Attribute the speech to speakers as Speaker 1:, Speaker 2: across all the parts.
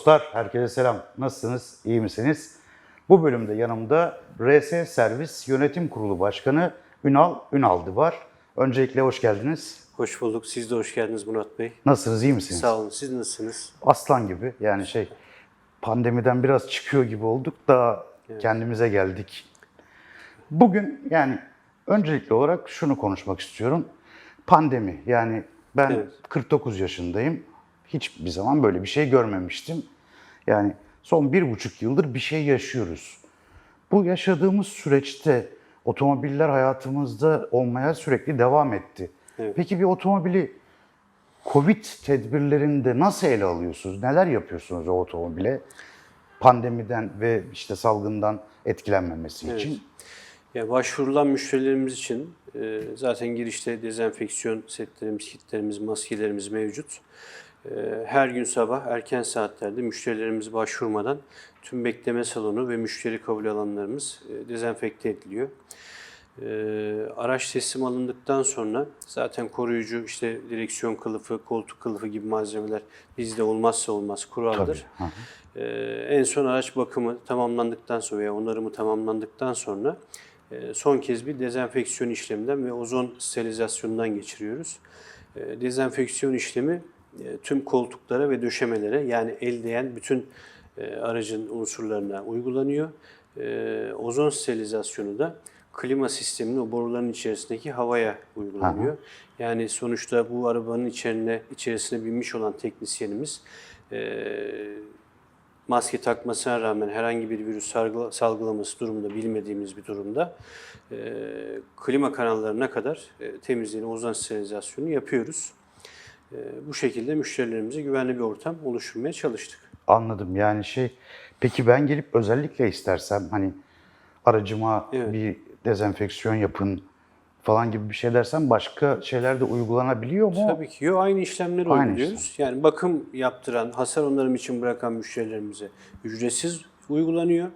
Speaker 1: Dostlar herkese selam. Nasılsınız? İyi misiniz? Bu bölümde yanımda RS Servis Yönetim Kurulu Başkanı Ünal Ünaldı var. Öncelikle hoş geldiniz.
Speaker 2: Hoş bulduk. Siz de hoş geldiniz Murat Bey.
Speaker 1: Nasılsınız? iyi misiniz?
Speaker 2: Sağ olun. Siz nasılsınız?
Speaker 1: Aslan gibi yani şey pandemiden biraz çıkıyor gibi olduk da kendimize geldik. Bugün yani öncelikli olarak şunu konuşmak istiyorum. Pandemi yani ben
Speaker 2: Evet.
Speaker 1: 49 yaşındayım. Hiçbir zaman böyle bir şey görmemiştim. Yani son bir buçuk yıldır bir şey yaşıyoruz. Bu yaşadığımız süreçte otomobiller hayatımızda olmaya sürekli devam etti.
Speaker 2: Evet.
Speaker 1: Peki bir otomobili Covid tedbirlerinde nasıl ele alıyorsunuz? Neler yapıyorsunuz o otomobile? Pandemiden ve işte salgından etkilenmemesi için.
Speaker 2: Ya başvurulan müşterilerimiz için e, zaten girişte dezenfeksiyon setlerimiz, kitlerimiz, maskelerimiz mevcut. E, her gün sabah erken saatlerde müşterilerimiz başvurmadan tüm bekleme salonu ve müşteri kabul alanlarımız e, dezenfekte ediliyor. E, araç teslim alındıktan sonra zaten koruyucu işte direksiyon kılıfı, koltuk kılıfı gibi malzemeler bizde olmazsa olmaz kuraldır.
Speaker 1: Tabii,
Speaker 2: Ee, en son araç bakımı tamamlandıktan sonra veya onarımı tamamlandıktan sonra e, son kez bir dezenfeksiyon işleminden ve ozon sterilizasyonundan geçiriyoruz. Dezenfeksiyon işlemi tüm koltuklara ve döşemelere yani el değen bütün e, aracın unsurlarına uygulanıyor. E, ozon sterilizasyonu da klima sisteminin o boruların içerisindeki havaya uygulanıyor. Yani sonuçta bu arabanın içerine içerisine binmiş olan teknisyenimiz e, maske takmasına rağmen herhangi bir virüs salgı- salgılaması durumunda bilmediğimiz bir durumda e, klima kanallarına kadar e, temizliğini, ozon sterilizasyonu yapıyoruz. E, bu şekilde müşterilerimize güvenli bir ortam oluşturmaya çalıştık.
Speaker 1: Anladım yani şey peki ben gelip özellikle istersem hani aracıma
Speaker 2: Evet.
Speaker 1: bir dezenfeksiyon yapın falan gibi bir şey dersem başka şeyler de uygulanabiliyor mu?
Speaker 2: Tabii ki. Yo, aynı işlemleri
Speaker 1: Aynı
Speaker 2: uyguluyoruz. Yani bakım yaptıran, hasar onarım için bırakan müşterilerimize ücretsiz uygulanıyor.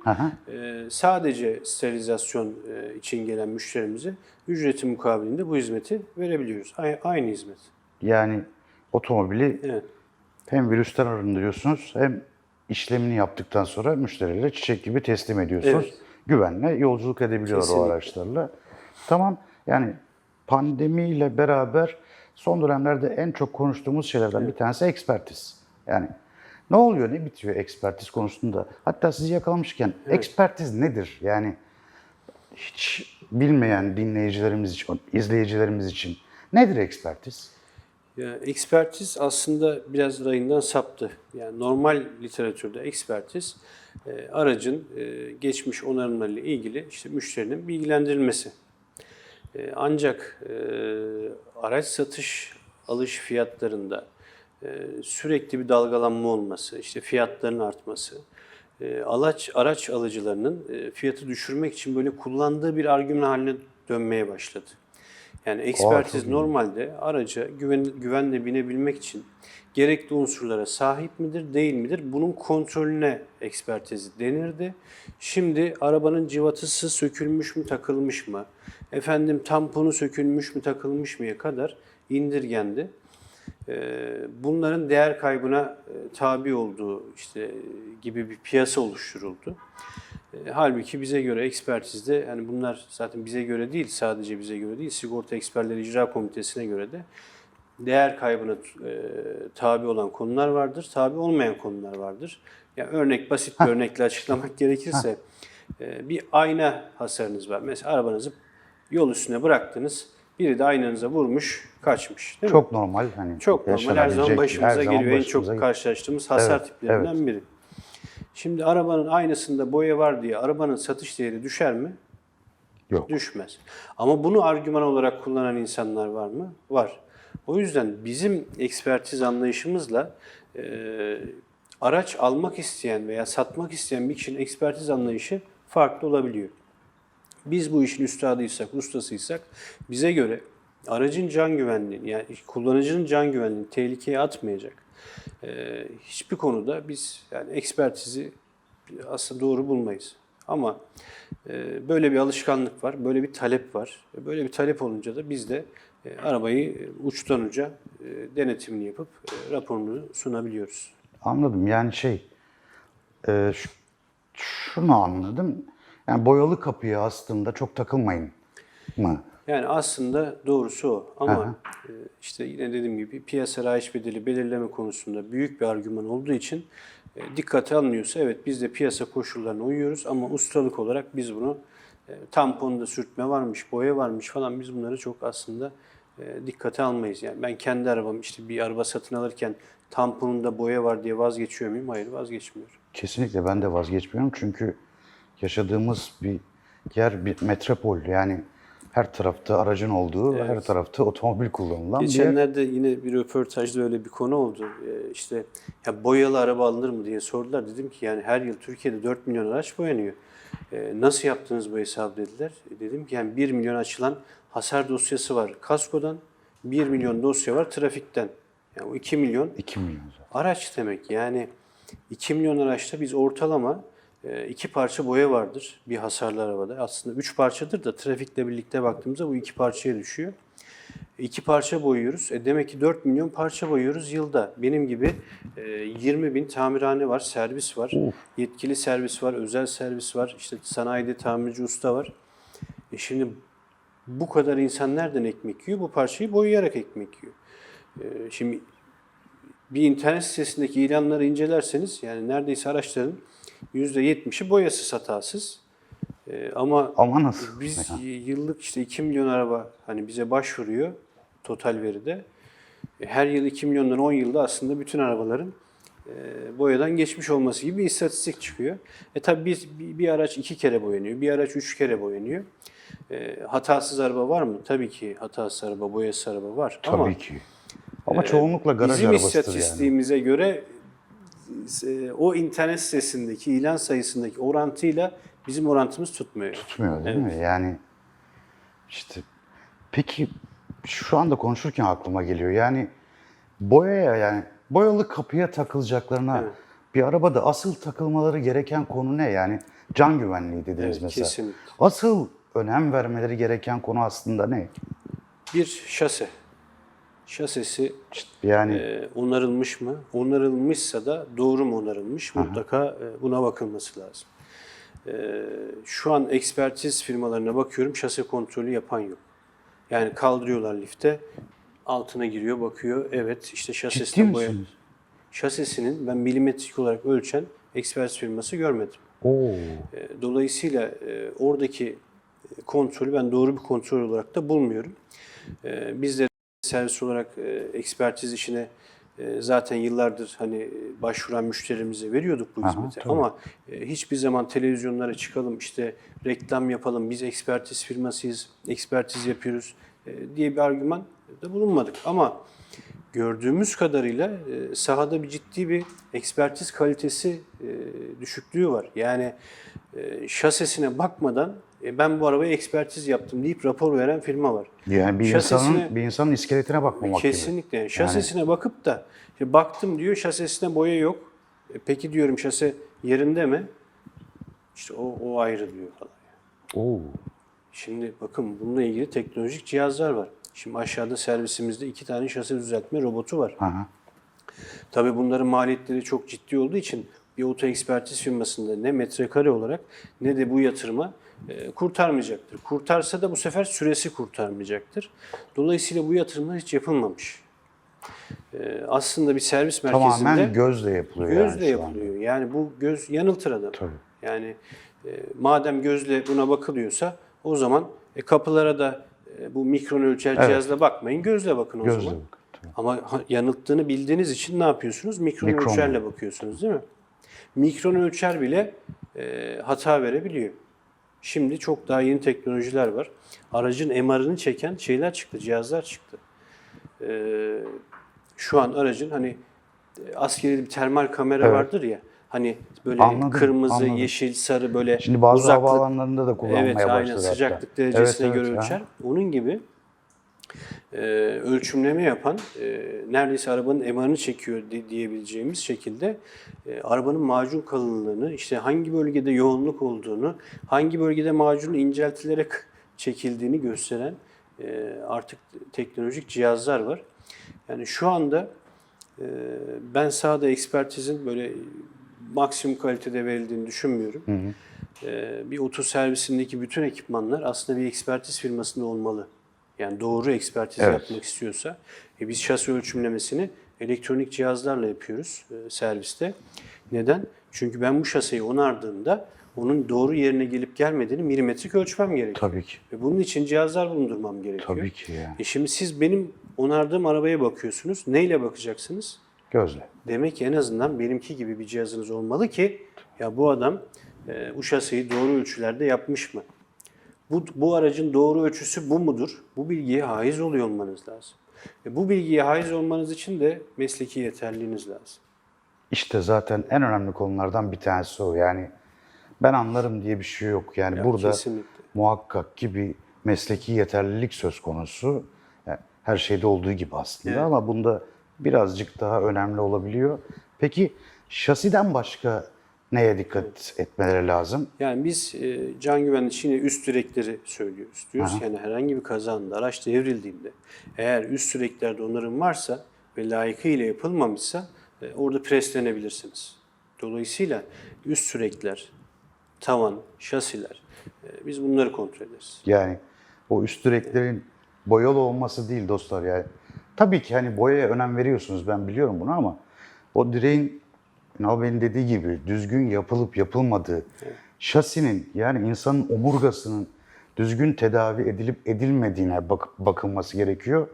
Speaker 2: Ee, sadece sterilizasyon e, için gelen müşterimize ücreti mukabilinde bu hizmeti verebiliyoruz. A- aynı hizmet.
Speaker 1: Yani otomobili
Speaker 2: Evet.
Speaker 1: hem virüsten arındırıyorsunuz hem işlemini yaptıktan sonra müşterilere çiçek gibi teslim ediyorsunuz.
Speaker 2: Evet.
Speaker 1: Güvenle yolculuk edebiliyorlar o
Speaker 2: Kesinlikle.
Speaker 1: araçlarla. Tamam yani pandemiyle beraber son dönemlerde en çok konuştuğumuz şeylerden bir tanesi ekspertiz. Yani ne oluyor ne bitiyor ekspertiz konusunda? Hatta sizi yakalamışken ekspertiz nedir? Yani hiç bilmeyen dinleyicilerimiz için, izleyicilerimiz için nedir ekspertiz?
Speaker 2: Ya, ekspertiz aslında biraz rayından saptı. Yani normal literatürde ekspertiz e, aracın e, geçmiş onarımlarıyla ilgili işte müşterinin bilgilendirilmesi. E, ancak e, araç satış alış fiyatlarında e, sürekli bir dalgalanma olması, işte fiyatların artması, e, araç araç alıcılarının e, fiyatı düşürmek için böyle kullandığı bir argüman haline dönmeye başladı. Yani ekspertiz normalde araca güven, güvenle binebilmek için gerekli unsurlara sahip midir, değil midir? Bunun kontrolüne ekspertizi denirdi. Şimdi arabanın civatası sökülmüş mü, takılmış mı? Efendim tamponu sökülmüş mü, takılmış mıya kadar indirgendi. Ee, Bunların değer kaybına e, tabi olduğu işte gibi bir piyasa oluşturuldu. E, Halbuki bize göre ekspertizde yani bunlar zaten bize göre değil sadece bize göre değil Sigorta Eksperleri İcra Komitesi'ne göre de değer kaybına e, tabi olan konular vardır, tabi olmayan konular vardır. Ya örnek basit bir örnekle açıklamak gerekirse e, bir ayna hasarınız var. Mesela arabanızı yol üstüne bıraktınız. Biri de aynanıza vurmuş, kaçmış. Değil mi?
Speaker 1: Çok normal hani
Speaker 2: Çok normal. Her zaman başımıza
Speaker 1: her zaman
Speaker 2: geliyor. En
Speaker 1: başımıza
Speaker 2: çok karşılaştığımız hasar
Speaker 1: Evet,
Speaker 2: tiplerinden biri. Şimdi arabanın aynasında boya var diye arabanın satış değeri düşer mi?
Speaker 1: Yok.
Speaker 2: Düşmez. Ama bunu argüman olarak kullanan insanlar var mı? Var. O yüzden bizim ekspertiz anlayışımızla e, araç almak isteyen veya satmak isteyen bir kişinin ekspertiz anlayışı farklı olabiliyor. Biz bu işin üstadıysak, ustasıysak bize göre aracın can güvenliğini yani kullanıcının can güvenliğini tehlikeye atmayacak e, hiçbir konuda biz yani ekspertizi aslında doğru bulmayız. Ama e, böyle bir alışkanlık var, böyle bir talep var. Böyle bir talep olunca da biz de e, arabayı uçtan uca denetimini yapıp e, raporunu sunabiliyoruz.
Speaker 1: Anladım. Yani şey, şunu anladım. Yani boyalı kapıya aslında çok takılmayın mı?
Speaker 2: Yani aslında doğrusu o. Ama
Speaker 1: Aha.
Speaker 2: e, işte yine dediğim gibi piyasa raiç bedeli belirleme konusunda büyük bir argüman olduğu için e, dikkate alınıyorsa evet biz de piyasa koşullarına uyuyoruz ama ustalık olarak biz bunu e, tamponda sürtme varmış, boya varmış falan biz bunları çok aslında dikkate almayız. Yani ben kendi arabam işte bir araba satın alırken tamponunda boya var diye vazgeçiyor muyum? Hayır vazgeçmiyorum.
Speaker 1: Kesinlikle ben de vazgeçmiyorum çünkü yaşadığımız bir yer bir metropol yani her tarafta aracın olduğu, her tarafta otomobil kullanılan bir yer.
Speaker 2: Geçenlerde yine bir röportajda öyle bir konu oldu. Ee, işte ya boyalı araba alınır mı diye sordular. Dedim ki yani her yıl Türkiye'de 4 milyon araç boyanıyor. Ee, nasıl yaptınız bu hesabı dediler. E, dedim ki yani 1 milyon açılan hasar dosyası var kaskodan, 1 milyon dosya var trafikten. Yani o 2 milyon
Speaker 1: 2 milyon zaten.
Speaker 2: Araç demek yani 2 milyon araçta biz ortalama iki parça boya vardır bir hasarlı arabada. Aslında üç parçadır da trafikle birlikte baktığımızda bu iki parçaya düşüyor. İki parça boyuyoruz. E demek ki 4 milyon parça boyuyoruz yılda. Benim gibi e, 20 bin tamirhane var, servis var. Yetkili servis var, özel servis var. işte sanayide tamirci usta var. E şimdi bu kadar insan nereden ekmek yiyor? Bu parçayı boyayarak ekmek yiyor. E, şimdi bir internet sitesindeki ilanları incelerseniz yani neredeyse araçların %70'i boyasız hatasız. Ee, ama
Speaker 1: Ama nasıl?
Speaker 2: biz yıllık işte 2 milyon araba hani bize başvuruyor total veride. E, Her yıl 2 milyondan 10 yılda aslında bütün arabaların e, boyadan geçmiş olması gibi bir istatistik çıkıyor. E tabi biz bir, bir araç iki kere boyanıyor, bir araç üç kere boyanıyor. E, hatasız araba var mı? Tabii ki hatasız araba, boyasız araba var.
Speaker 1: Tabii
Speaker 2: Ama
Speaker 1: ki. Ama çoğunlukla garaj
Speaker 2: Bizim
Speaker 1: arabasıdır yani.
Speaker 2: istatistiğimize göre e, o internet sitesindeki ilan sayısındaki orantıyla bizim orantımız tutmuyor.
Speaker 1: Tutmuyor değil mi? Yani işte peki şu anda konuşurken aklıma geliyor. Yani boyaya yani boyalı kapıya takılacaklarına bir arabada asıl takılmaları gereken konu ne? Yani can güvenliği dediniz
Speaker 2: Evet,
Speaker 1: mesela.
Speaker 2: kesinlikle.
Speaker 1: Asıl önem vermeleri gereken konu aslında ne?
Speaker 2: Bir şase. Şasesi
Speaker 1: Yani
Speaker 2: e, onarılmış mı? Onarılmışsa da doğru mu onarılmış? Mutlaka e, buna bakılması lazım. E, şu an ekspertiz firmalarına bakıyorum şase kontrolü yapan yok. Yani kaldırıyorlar lifte, altına giriyor, bakıyor. Evet işte şasesine boya. Şasesinin ben milimetrik olarak ölçen ekspertiz firması görmedim.
Speaker 1: Oo.
Speaker 2: E, Dolayısıyla e, oradaki kontrolü ben doğru bir kontrol olarak da bulmuyorum. E, Biz de servis olarak e, ekspertiz işine e, zaten yıllardır hani başvuran müşterimize veriyorduk bu
Speaker 1: Aha,
Speaker 2: hizmeti.
Speaker 1: tabii.
Speaker 2: Ama e, hiçbir zaman televizyonlara çıkalım işte reklam yapalım biz ekspertiz firmasıyız, ekspertiz yapıyoruz e, diye bir argüman da bulunmadık. Ama gördüğümüz kadarıyla e, sahada bir ciddi bir ekspertiz kalitesi e, düşüklüğü var. Yani e, şasesine bakmadan e, ben bu arabaya ekspertiz yaptım deyip rapor veren firma var.
Speaker 1: Yani bir
Speaker 2: Şasesine-
Speaker 1: insanın bir insanın iskeletine bakmamak gibi.
Speaker 2: Kesinlikle. Yani şasesine bakıp da işte baktım diyor şasesine boya yok. E, peki diyorum şase yerinde mi? İşte o, o ayrı diyor falan.
Speaker 1: Oo.
Speaker 2: Şimdi bakın bununla ilgili teknolojik cihazlar var. Şimdi aşağıda servisimizde iki tane şase düzeltme robotu var.
Speaker 1: Aha.
Speaker 2: Tabii bunların maliyetleri çok ciddi olduğu için bir oto ekspertiz firmasında ne metrekare olarak ne de bu yatırıma kurtarmayacaktır. Kurtarsa da bu sefer süresi kurtarmayacaktır. Dolayısıyla bu yatırımlar hiç yapılmamış. E, aslında bir servis merkezinde
Speaker 1: Tamamen gözle yapılıyor
Speaker 2: gözle
Speaker 1: yani
Speaker 2: yapılıyor. Yani bu göz yanıltır adamı.
Speaker 1: Tabii.
Speaker 2: Yani e, madem gözle buna bakılıyorsa o zaman e, kapılara da e, bu mikron ölçer
Speaker 1: Evet.
Speaker 2: cihazla bakmayın, gözle bakın o
Speaker 1: Gözle
Speaker 2: zaman.
Speaker 1: tabii.
Speaker 2: Ama yanılttığını bildiğiniz için ne yapıyorsunuz? Mikron,
Speaker 1: Mikron.
Speaker 2: ölçerle bakıyorsunuz değil mi? Mikron ölçer bile e, hata verebiliyor. Şimdi çok daha yeni teknolojiler var. Aracın MR'ını çeken şeyler çıktı, cihazlar çıktı. E, şu an aracın hani e, askeri bir termal kamera
Speaker 1: Evet.
Speaker 2: vardır ya. Hani böyle
Speaker 1: Anladım,
Speaker 2: kırmızı,
Speaker 1: anladım.
Speaker 2: yeşil, sarı böyle
Speaker 1: Şimdi bazı
Speaker 2: uzaklık
Speaker 1: havaalanlarında da kullanmaya
Speaker 2: Evet,
Speaker 1: başladı.
Speaker 2: aynen
Speaker 1: hatta.
Speaker 2: sıcaklık derecesine
Speaker 1: Evet,
Speaker 2: göre
Speaker 1: evet,
Speaker 2: ölçer.
Speaker 1: ha.
Speaker 2: Onun gibi e, ölçümleme yapan, e, neredeyse arabanın MR'ını çekiyor di- diyebileceğimiz şekilde e, arabanın macun kalınlığını, işte hangi bölgede yoğunluk olduğunu, hangi bölgede macunun inceltilerek çekildiğini gösteren e, artık teknolojik cihazlar var. Yani şu anda Ee, ben sahada ekspertizin böyle maksimum kalitede verildiğini düşünmüyorum. Ee, bir oto servisindeki bütün ekipmanlar aslında bir ekspertiz firmasında olmalı. Yani doğru ekspertiz
Speaker 1: Evet.
Speaker 2: yapmak istiyorsa. E biz şasi ölçümlemesini elektronik cihazlarla yapıyoruz e, serviste. Neden? Çünkü ben bu şaseyi onardığımda onun doğru yerine gelip gelmediğini milimetrik ölçmem gerekiyor.
Speaker 1: Tabii ki.
Speaker 2: Ve bunun için cihazlar bulundurmam gerekiyor.
Speaker 1: Tabii ki yani.
Speaker 2: E şimdi siz benim onardığım arabaya bakıyorsunuz. Neyle bakacaksınız?
Speaker 1: Gözle.
Speaker 2: Demek ki en azından benimki gibi bir cihazınız olmalı ki ya bu adam e, bu şaseyi doğru ölçülerde yapmış mı? Bu, bu aracın doğru ölçüsü bu mudur? Bu bilgiye haiz oluyor olmanız lazım. Ve bu bilgiye haiz olmanız için de mesleki yeterliliğiniz lazım.
Speaker 1: İşte zaten en önemli konulardan bir tanesi o. Yani ben anlarım diye bir şey yok. Yani
Speaker 2: Ya,
Speaker 1: burada
Speaker 2: kesinlikle.
Speaker 1: muhakkak ki bir mesleki yeterlilik söz konusu. Yani her şeyde olduğu gibi aslında
Speaker 2: Evet.
Speaker 1: ama bunda birazcık daha önemli olabiliyor. Peki şasiden başka neye dikkat etmeleri lazım?
Speaker 2: Yani biz e, can güvenliği için yine üst direkleri söylüyoruz. Diyoruz ki yani herhangi bir kazanda araç devrildiğinde eğer üst direklerde onarım varsa ve layıkıyla yapılmamışsa e, orada preslenebilirsiniz. Dolayısıyla üst direkler, tavan, şasiler e, biz bunları kontrol ederiz.
Speaker 1: Yani o üst direklerin boyalı olması değil dostlar yani. Tabii ki hani boyaya önem veriyorsunuz ben biliyorum bunu ama o direğin Ünal Bey'in dediği gibi düzgün yapılıp yapılmadığı, şasinin yani insanın omurgasının düzgün tedavi edilip edilmediğine bak- bakılması gerekiyor.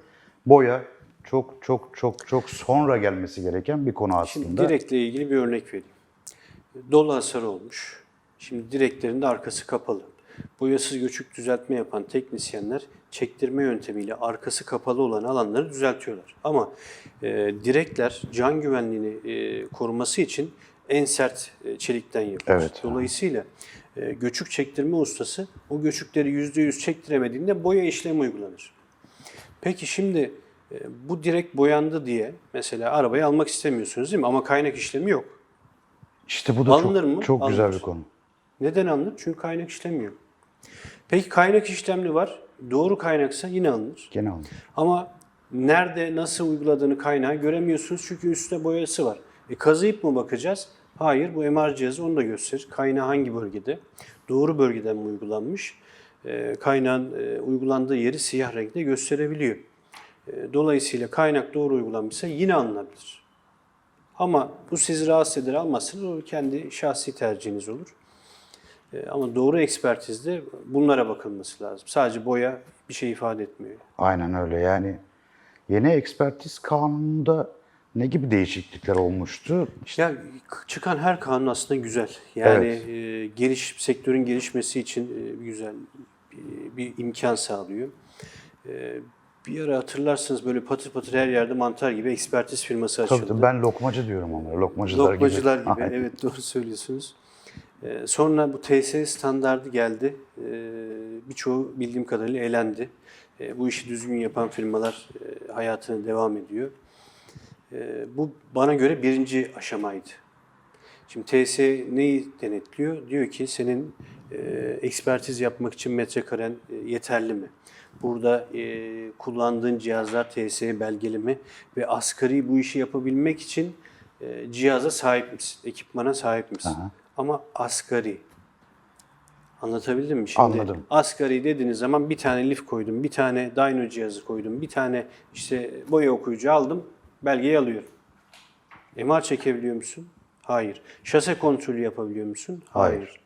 Speaker 1: Boya çok çok çok çok sonra gelmesi gereken bir konu
Speaker 2: Şimdi
Speaker 1: aslında.
Speaker 2: direkle ilgili bir örnek vereyim. Dolu hasar olmuş. Şimdi direklerin de arkası kapalı. Boyasız göçük düzeltme yapan teknisyenler çektirme yöntemiyle arkası kapalı olan alanları düzeltiyorlar. Ama e, direkler can güvenliğini e, koruması için en sert e, çelikten yapılır.
Speaker 1: Evet.
Speaker 2: Dolayısıyla e, göçük çektirme ustası o göçükleri %100 çektiremediğinde boya işlemi uygulanır. Peki şimdi e, bu direk boyandı diye mesela arabayı almak istemiyorsunuz değil mi? Ama kaynak işlemi yok.
Speaker 1: İşte bu da
Speaker 2: Alınır
Speaker 1: çok,
Speaker 2: mı?
Speaker 1: çok güzel
Speaker 2: Alınır.
Speaker 1: bir konu.
Speaker 2: Neden alınır? Çünkü kaynak işlemi yok. Peki kaynak işlemli var. Doğru kaynaksa yine alınır.
Speaker 1: Gene oldu.
Speaker 2: Ama nerede, nasıl uyguladığını kaynağı göremiyorsunuz çünkü üstte boyası var. E kazıyıp mı bakacağız? Hayır, bu MR cihazı onu da gösterir. Kaynağı hangi bölgede? Doğru bölgeden mi uygulanmış? E, kaynağın e, uygulandığı yeri siyah renkte gösterebiliyor. E, dolayısıyla kaynak doğru uygulanmışsa yine alınabilir. Ama bu sizi rahatsız eder almazsınız. O kendi şahsi tercihiniz olur. E, ama doğru ekspertizde bunlara bakılması lazım. Sadece boya bir şey ifade etmiyor.
Speaker 1: Aynen öyle yani yeni ekspertiz kanununda ne gibi değişiklikler olmuştu?
Speaker 2: Ya k- çıkan her kanun aslında güzel. Yani e, geliş sektörün gelişmesi için e, güzel bir, bir imkan sağlıyor. E, bir ara hatırlarsınız böyle patır patır her yerde mantar gibi ekspertiz firması açıldı.
Speaker 1: Tabii ben lokmacı diyorum onlara. Lokmacılar,
Speaker 2: Lokmacılar
Speaker 1: gibi.
Speaker 2: gibi. Evet doğru söylüyorsunuz. Ee, sonra bu TS standardı geldi. Ee, birçoğu bildiğim kadarıyla elendi. Ee, bu işi düzgün yapan firmalar e, hayatına devam ediyor. Bu bana göre birinci aşamaydı. Şimdi TS neyi denetliyor? Diyor ki senin e, ekspertiz yapmak için metrekaren e, yeterli mi? Burada kullandığın cihazlar TS belgeli mi? Ve asgari bu işi yapabilmek için cihaza sahip misin? Ekipmana sahip misin?
Speaker 1: Aha.
Speaker 2: Ama asgari. Anlatabildim mi? Şimdi
Speaker 1: Anladım.
Speaker 2: Asgari dediğiniz zaman bir tane lif koydum, bir tane dyno cihazı koydum, bir tane işte boya okuyucu aldım, belgeyi alıyorum. MR çekebiliyor musun? Hayır. Şase kontrolü yapabiliyor musun?
Speaker 1: Hayır.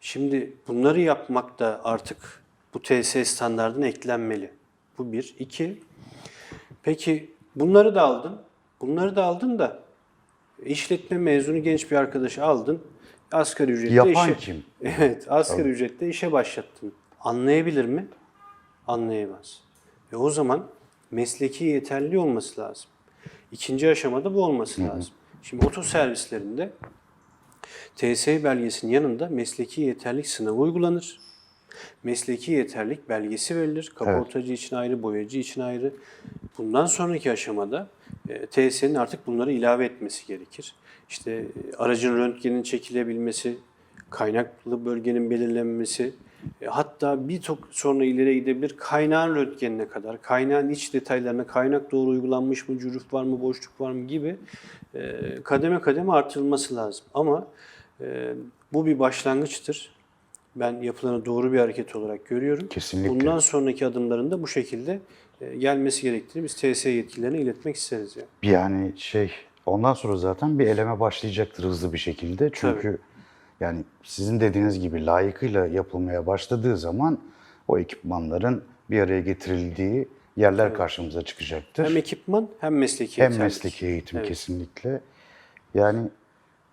Speaker 2: Şimdi bunları yapmak da artık bu TS standartına eklenmeli. Bu bir. İki, peki bunları da aldın. Bunları da aldın da işletme mezunu genç bir arkadaşı aldın. Asgari ücretle
Speaker 1: Yapan
Speaker 2: işe...
Speaker 1: kim?
Speaker 2: Evet, asgari ücretle işe başlattın. Anlayabilir mi? Anlayamaz. Ve o zaman mesleki yeterli olması lazım. İkinci aşamada bu olması lazım. Şimdi oto servislerinde TS belgesinin yanında mesleki yeterlik sınavı uygulanır. Mesleki yeterlik belgesi verilir. Kaportacı için ayrı, boyacı için ayrı. Bundan sonraki aşamada e, TS'nin artık bunları ilave etmesi gerekir. İşte e, aracın röntgenin çekilebilmesi, kaynaklı bölgenin belirlenmesi, E, Hatta bir çok sonra ileri gidebilir kaynağın röntgenine kadar, kaynağın iç detaylarına, kaynak doğru uygulanmış mı, cürüf var mı, boşluk var mı gibi e, kademe kademe artırılması lazım. Ama e, bu bir başlangıçtır. Ben yapılanı doğru bir hareket olarak görüyorum.
Speaker 1: Kesinlikle.
Speaker 2: Bundan sonraki adımların da bu şekilde e, gelmesi gerektiğini biz TS yetkililerine iletmek isteriz. Yani.
Speaker 1: Yani şey ondan sonra zaten bir eleme başlayacaktır hızlı bir şekilde. Çünkü yani sizin dediğiniz gibi layıkıyla yapılmaya başladığı zaman o ekipmanların bir araya getirildiği yerler karşımıza çıkacaktır.
Speaker 2: Hem ekipman hem mesleki
Speaker 1: Hem
Speaker 2: yeterlilik.
Speaker 1: mesleki eğitim
Speaker 2: Evet.
Speaker 1: kesinlikle. Yani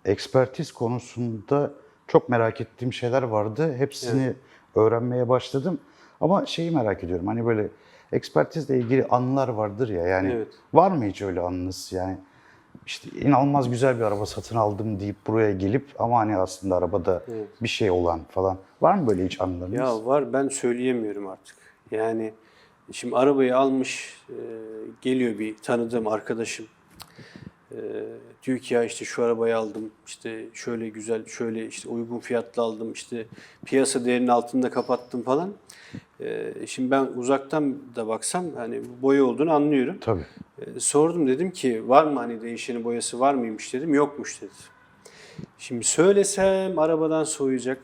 Speaker 1: ekspertiz konusunda çok merak ettiğim şeyler vardı. Hepsini öğrenmeye başladım. Ama şeyi merak ediyorum. Hani böyle ekspertizle ilgili anılar vardır ya. Yani
Speaker 2: Evet.
Speaker 1: var mı hiç öyle anınız? Yani işte inanılmaz güzel bir araba satın aldım deyip buraya gelip ama hani aslında arabada bir şey olan falan. Var mı böyle hiç anılarınız?
Speaker 2: Ya var ben söyleyemiyorum artık. Yani şimdi arabayı almış e, geliyor bir tanıdığım arkadaşım. E, diyor ki ya işte şu arabayı aldım işte şöyle güzel şöyle işte uygun fiyatlı aldım işte piyasa değerinin altında kapattım falan. E, şimdi ben uzaktan da baksam hani boya olduğunu anlıyorum.
Speaker 1: Tabii.
Speaker 2: E, sordum dedim ki var mı hani değişeni boyası var mıymış dedim yokmuş dedi. Şimdi söylesem arabadan soğuyacak.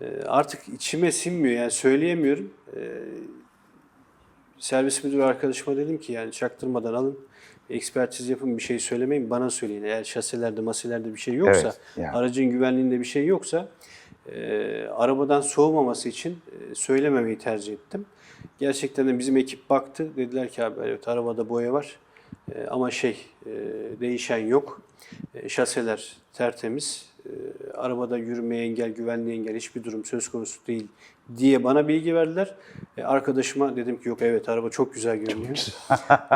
Speaker 2: E, artık içime sinmiyor yani söyleyemiyorum. E, servis müdürü arkadaşıma dedim ki yani çaktırmadan alın. Ekspertiz yapın bir şey söylemeyin bana söyleyin. Eğer şaselerde masilerde bir şey yoksa,
Speaker 1: Evet, yani.
Speaker 2: aracın güvenliğinde bir şey yoksa e, arabadan soğumaması için e, söylememeyi tercih ettim. Gerçekten de bizim ekip baktı. Dediler ki abi evet arabada boya var. E, ama şey e, değişen yok. E, şaseler tertemiz. E, arabada yürümeye engel, güvenliğe engel hiçbir durum söz konusu değil diye bana bilgi verdiler. E, arkadaşıma dedim ki yok evet araba çok güzel görünüyor.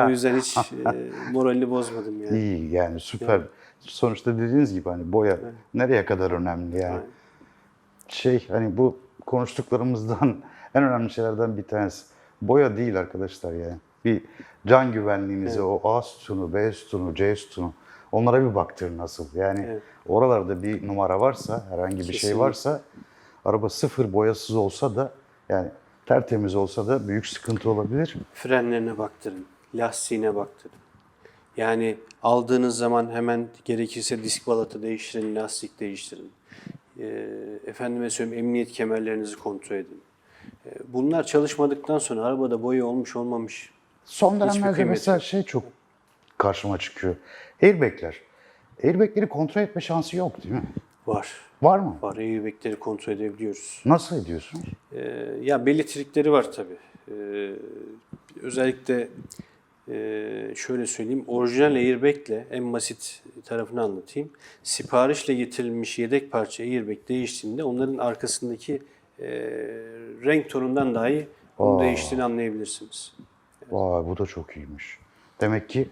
Speaker 2: o yüzden hiç e, moralini bozmadım yani.
Speaker 1: İyi yani süper. Sonuçta dediğiniz gibi hani boya nereye kadar önemli yani.
Speaker 2: Aynen.
Speaker 1: Şey hani bu konuştuklarımızdan en önemli şeylerden bir tanesi. Boya değil arkadaşlar yani. Bir can güvenliğinize o A sütunu, B sütunu, C sütunu onlara bir baktırın nasıl. Yani
Speaker 2: Evet.
Speaker 1: oralarda bir numara varsa, herhangi bir şey
Speaker 2: Kesinlikle.
Speaker 1: varsa araba sıfır boyasız olsa da yani tertemiz olsa da büyük sıkıntı olabilir.
Speaker 2: Frenlerine baktırın, lastiğine baktırın. Yani aldığınız zaman hemen gerekirse disk balatı değiştirin, lastik değiştirin. Ee, efendime söyleyeyim emniyet kemerlerinizi kontrol edin. Ee, bunlar çalışmadıktan sonra arabada boya olmuş olmamış
Speaker 1: Son dönemlerde mesela şey çok karşıma çıkıyor. Airbag'ler. Airbag'leri kontrol etme şansı yok değil mi?
Speaker 2: var.
Speaker 1: Var mı?
Speaker 2: Var. Airbag'leri kontrol edebiliyoruz.
Speaker 1: Nasıl ediyorsun?
Speaker 2: Ee, ya belli trikleri var tabii. Ee, özellikle e, şöyle söyleyeyim, orijinal airbag'le en basit tarafını anlatayım. Siparişle getirilmiş yedek parça airbag değiştiğinde onların arkasındaki e, renk tonundan dahi bunun değiştiğini anlayabilirsiniz.
Speaker 1: Vay bu da çok iyiymiş. Demek ki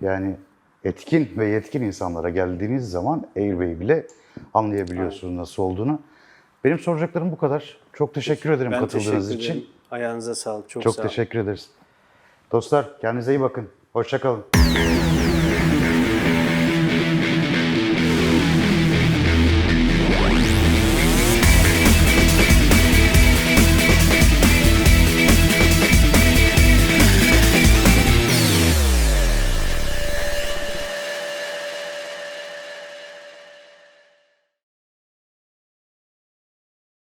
Speaker 1: yani etkin ve yetkin insanlara geldiğiniz zaman Airbag'i bile anlayabiliyorsunuz nasıl olduğunu. Benim soracaklarım bu kadar. Çok teşekkür ederim
Speaker 2: Ben
Speaker 1: katıldığınız
Speaker 2: teşekkür
Speaker 1: için.
Speaker 2: ederim. Ayağınıza sağlık. Çok,
Speaker 1: Çok
Speaker 2: sağ olun.
Speaker 1: teşekkür ederiz. Dostlar kendinize iyi bakın. Hoşçakalın.